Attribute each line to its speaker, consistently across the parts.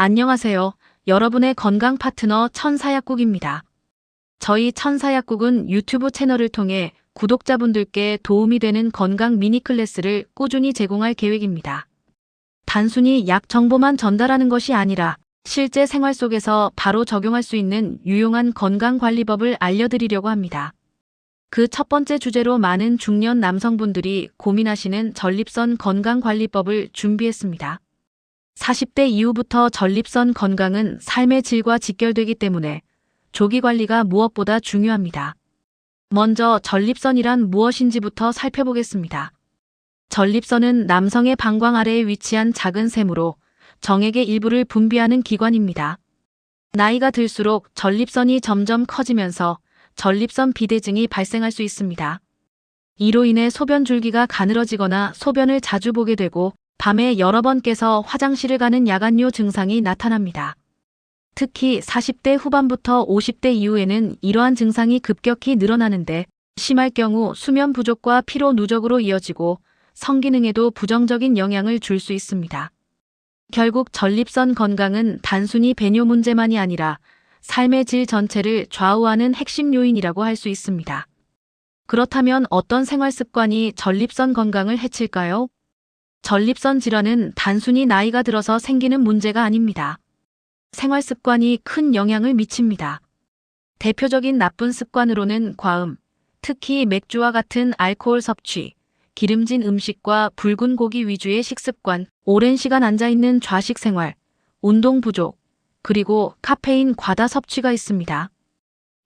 Speaker 1: 안녕하세요. 여러분의 건강 파트너 천사약국입니다. 저희 천사약국은 유튜브 채널을 통해 구독자분들께 도움이 되는 건강 미니 클래스를 꾸준히 제공할 계획입니다. 단순히 약 정보만 전달하는 것이 아니라 실제 생활 속에서 바로 적용할 수 있는 유용한 건강관리법을 알려드리려고 합니다. 그 첫 번째 주제로 많은 중년 남성분들이 고민하시는 전립선 건강관리법을 준비했습니다. 40대 이후부터 전립선 건강은 삶의 질과 직결되기 때문에 조기 관리가 무엇보다 중요합니다. 먼저 전립선이란 무엇인지부터 살펴보겠습니다. 전립선은 남성의 방광 아래에 위치한 작은 샘으로 정액의 일부를 분비하는 기관입니다. 나이가 들수록 전립선이 점점 커지면서 전립선 비대증이 발생할 수 있습니다. 이로 인해 소변 줄기가 가늘어지거나 소변을 자주 보게 되고 밤에 여러 번 깨서 화장실을 가는 야간요 증상이 나타납니다. 특히 40대 후반부터 50대 이후에는 이러한 증상이 급격히 늘어나는데 심할 경우 수면 부족과 피로 누적으로 이어지고 성기능에도 부정적인 영향을 줄 수 있습니다. 결국 전립선 건강은 단순히 배뇨 문제만이 아니라 삶의 질 전체를 좌우하는 핵심 요인이라고 할 수 있습니다. 그렇다면 어떤 생활 습관이 전립선 건강을 해칠까요? 전립선 질환은 단순히 나이가 들어서 생기는 문제가 아닙니다. 생활 습관이 큰 영향을 미칩니다. 대표적인 나쁜 습관으로는 과음, 특히 맥주와 같은 알코올 섭취, 기름진 음식과 붉은 고기 위주의 식습관, 오랜 시간 앉아있는 좌식 생활, 운동 부족, 그리고 카페인 과다 섭취가 있습니다.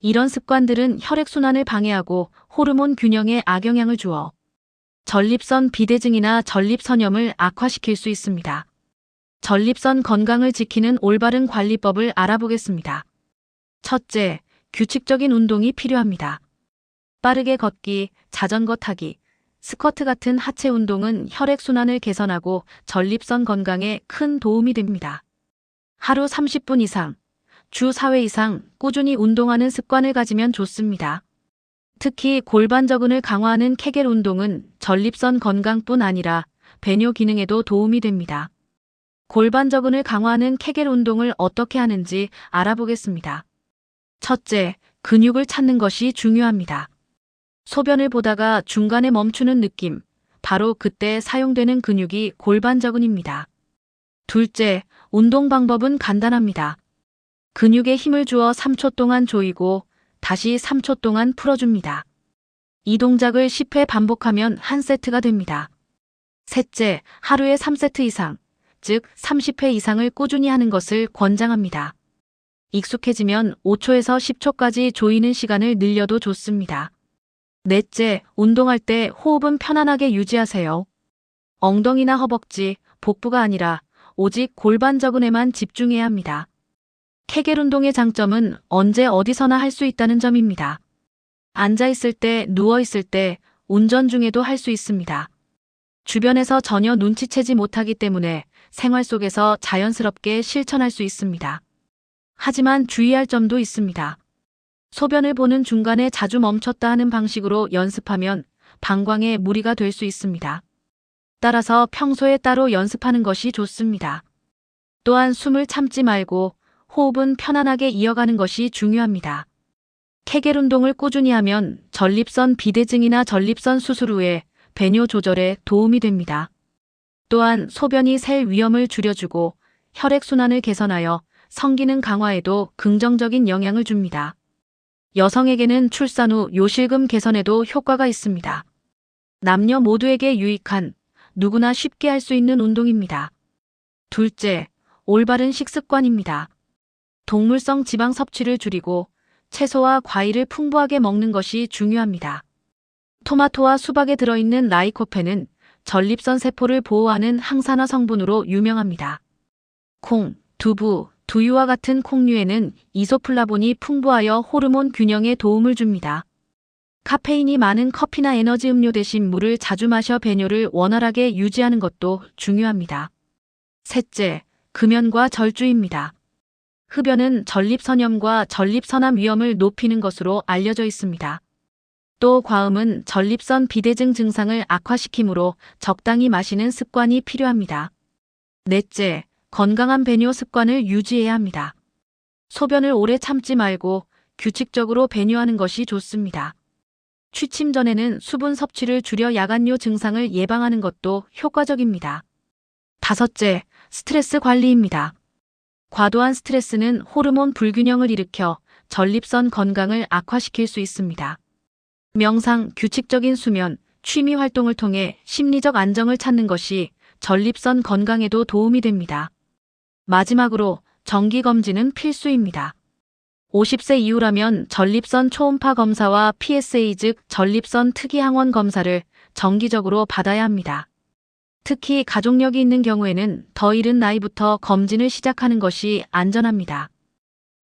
Speaker 1: 이런 습관들은 혈액순환을 방해하고 호르몬 균형에 악영향을 주어 전립선 비대증이나 전립선염을 악화시킬 수 있습니다. 전립선 건강을 지키는 올바른 관리법을 알아보겠습니다. 첫째, 규칙적인 운동이 필요합니다. 빠르게 걷기, 자전거 타기, 스쿼트 같은 하체 운동은 혈액순환을 개선하고 전립선 건강에 큰 도움이 됩니다. 하루 30분 이상, 주 4회 이상 꾸준히 운동하는 습관을 가지면 좋습니다. 특히 골반저근을 강화하는 케겔 운동은 전립선 건강뿐 아니라 배뇨 기능에도 도움이 됩니다. 골반저근을 강화하는 케겔 운동을 어떻게 하는지 알아보겠습니다. 첫째, 근육을 찾는 것이 중요합니다. 소변을 보다가 중간에 멈추는 느낌, 바로 그때 사용되는 근육이 골반저근입니다. 둘째, 운동 방법은 간단합니다. 근육에 힘을 주어 3초 동안 조이고 다시 3초 동안 풀어줍니다. 이 동작을 10회 반복하면 한 세트가 됩니다. 셋째, 하루에 3세트 이상, 즉 30회 이상을 꾸준히 하는 것을 권장합니다. 익숙해지면 5초에서 10초까지 조이는 시간을 늘려도 좋습니다. 넷째, 운동할 때 호흡은 편안하게 유지하세요. 엉덩이나 허벅지, 복부가 아니라 오직 골반 저근에만 집중해야 합니다. 케겔 운동의 장점은 언제 어디서나 할 수 있다는 점입니다. 앉아 있을 때, 누워 있을 때, 운전 중에도 할 수 있습니다. 주변에서 전혀 눈치채지 못하기 때문에 생활 속에서 자연스럽게 실천할 수 있습니다. 하지만 주의할 점도 있습니다. 소변을 보는 중간에 자주 멈췄다 하는 방식으로 연습하면 방광에 무리가 될 수 있습니다. 따라서 평소에 따로 연습하는 것이 좋습니다. 또한 숨을 참지 말고 호흡은 편안하게 이어가는 것이 중요합니다. 케겔 운동을 꾸준히 하면 전립선 비대증이나 전립선 수술 후에 배뇨 조절에 도움이 됩니다. 또한 소변이 셀 위험을 줄여주고 혈액순환을 개선하여 성기능 강화에도 긍정적인 영향을 줍니다. 여성에게는 출산 후 요실금 개선에도 효과가 있습니다. 남녀 모두에게 유익한 누구나 쉽게 할 수 있는 운동입니다. 둘째, 올바른 식습관입니다. 동물성 지방 섭취를 줄이고 채소와 과일을 풍부하게 먹는 것이 중요합니다. 토마토와 수박에 들어있는 라이코펜은 전립선 세포를 보호하는 항산화 성분으로 유명합니다. 콩, 두부, 두유와 같은 콩류에는 이소플라본이 풍부하여 호르몬 균형에 도움을 줍니다. 카페인이 많은 커피나 에너지 음료 대신 물을 자주 마셔 배뇨를 원활하게 유지하는 것도 중요합니다. 셋째, 금연과 절주입니다. 흡연은 전립선염과 전립선암 위험을 높이는 것으로 알려져 있습니다. 또 과음은 전립선 비대증 증상을 악화시키므로 적당히 마시는 습관이 필요합니다. 넷째, 건강한 배뇨 습관을 유지해야 합니다. 소변을 오래 참지 말고 규칙적으로 배뇨하는 것이 좋습니다. 취침 전에는 수분 섭취를 줄여 야간요 증상을 예방하는 것도 효과적입니다. 다섯째, 스트레스 관리입니다. 과도한 스트레스는 호르몬 불균형을 일으켜 전립선 건강을 악화시킬 수 있습니다. 명상, 규칙적인 수면, 취미 활동을 통해 심리적 안정을 찾는 것이 전립선 건강에도 도움이 됩니다. 마지막으로 정기 검진은 필수입니다. 50세 이후라면 전립선 초음파 검사와 PSA 즉 전립선 특이항원 검사를 정기적으로 받아야 합니다. 특히 가족력이 있는 경우에는 더 이른 나이부터 검진을 시작하는 것이 안전합니다.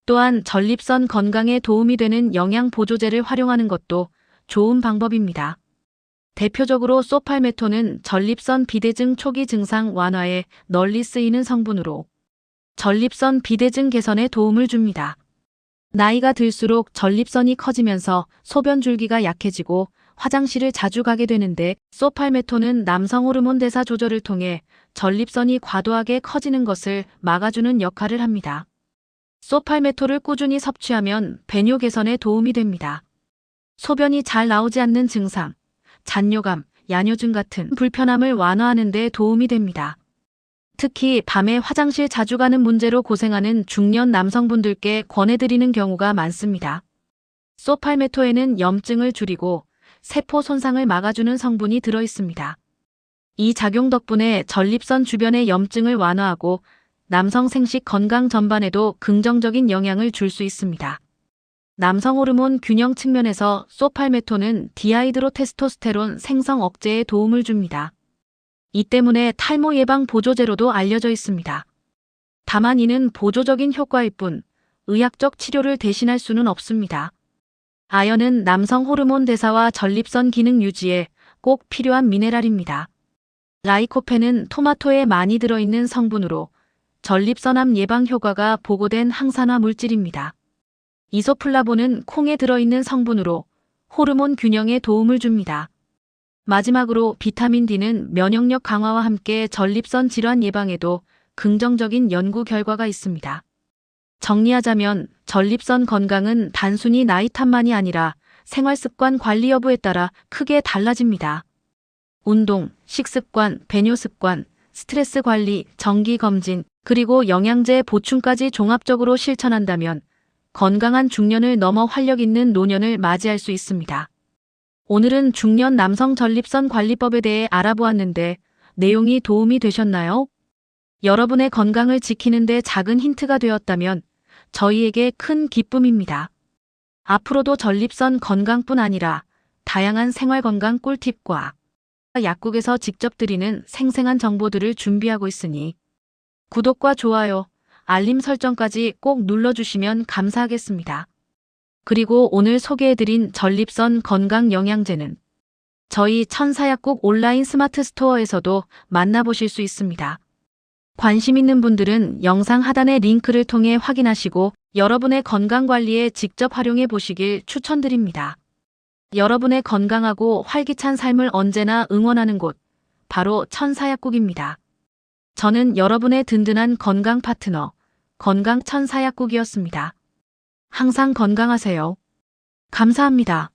Speaker 1: 또한 전립선 건강에 도움이 되는 영양 보조제를 활용하는 것도 좋은 방법입니다. 대표적으로 소팔메토는 전립선 비대증 초기 증상 완화에 널리 쓰이는 성분으로 전립선 비대증 개선에 도움을 줍니다. 나이가 들수록 전립선이 커지면서 소변 줄기가 약해지고 화장실을 자주 가게 되는데 소팔메토는 남성 호르몬 대사 조절을 통해 전립선이 과도하게 커지는 것을 막아주는 역할을 합니다. 소팔메토를 꾸준히 섭취하면 배뇨 개선에 도움이 됩니다. 소변이 잘 나오지 않는 증상, 잔뇨감, 야뇨증 같은 불편함을 완화하는 데 도움이 됩니다. 특히 밤에 화장실 자주 가는 문제로 고생하는 중년 남성분들께 권해드리는 경우가 많습니다. 소팔메토에는 염증을 줄이고 세포 손상을 막아주는 성분이 들어 있습니다. 이 작용 덕분에 전립선 주변의 염증을 완화하고 남성 생식 건강 전반에도 긍정적인 영향을 줄 수 있습니다. 남성 호르몬 균형 측면에서 소팔메토는 디하이드로 테스토스테론 생성 억제에 도움을 줍니다. 이 때문에 탈모 예방 보조제로도 알려져 있습니다. 다만 이는 보조적인 효과일 뿐 의학적 치료를 대신할 수는 없습니다. 아연은 남성 호르몬 대사와 전립선 기능 유지에 꼭 필요한 미네랄입니다. 라이코펜은 토마토에 많이 들어있는 성분으로 전립선암 예방 효과가 보고된 항산화 물질입니다. 이소플라본은 콩에 들어있는 성분으로 호르몬 균형에 도움을 줍니다. 마지막으로 비타민 D는 면역력 강화와 함께 전립선 질환 예방에도 긍정적인 연구 결과가 있습니다. 정리하자면 전립선 건강은 단순히 나이 탓만이 아니라 생활 습관 관리 여부에 따라 크게 달라집니다. 운동, 식습관, 배뇨 습관, 스트레스 관리, 정기 검진, 그리고 영양제 보충까지 종합적으로 실천한다면 건강한 중년을 넘어 활력 있는 노년을 맞이할 수 있습니다. 오늘은 중년 남성 전립선 관리법에 대해 알아보았는데 내용이 도움이 되셨나요? 여러분의 건강을 지키는데 작은 힌트가 되었다면 저희에게 큰 기쁨입니다. 앞으로도 전립선 건강뿐 아니라 다양한 생활 건강 꿀팁과 약국에서 직접 드리는 생생한 정보들을 준비하고 있으니 구독과 좋아요, 알림 설정까지 꼭 눌러주시면 감사하겠습니다. 그리고 오늘 소개해드린 전립선 건강 영양제는 저희 천사약국 온라인 스마트 스토어에서도 만나보실 수 있습니다. 관심 있는 분들은 영상 하단의 링크를 통해 확인하시고 여러분의 건강 관리에 직접 활용해 보시길 추천드립니다. 여러분의 건강하고 활기찬 삶을 언제나 응원하는 곳, 바로 천사약국입니다. 저는 여러분의 든든한 건강 파트너, 건강 천사약국이었습니다. 항상 건강하세요. 감사합니다.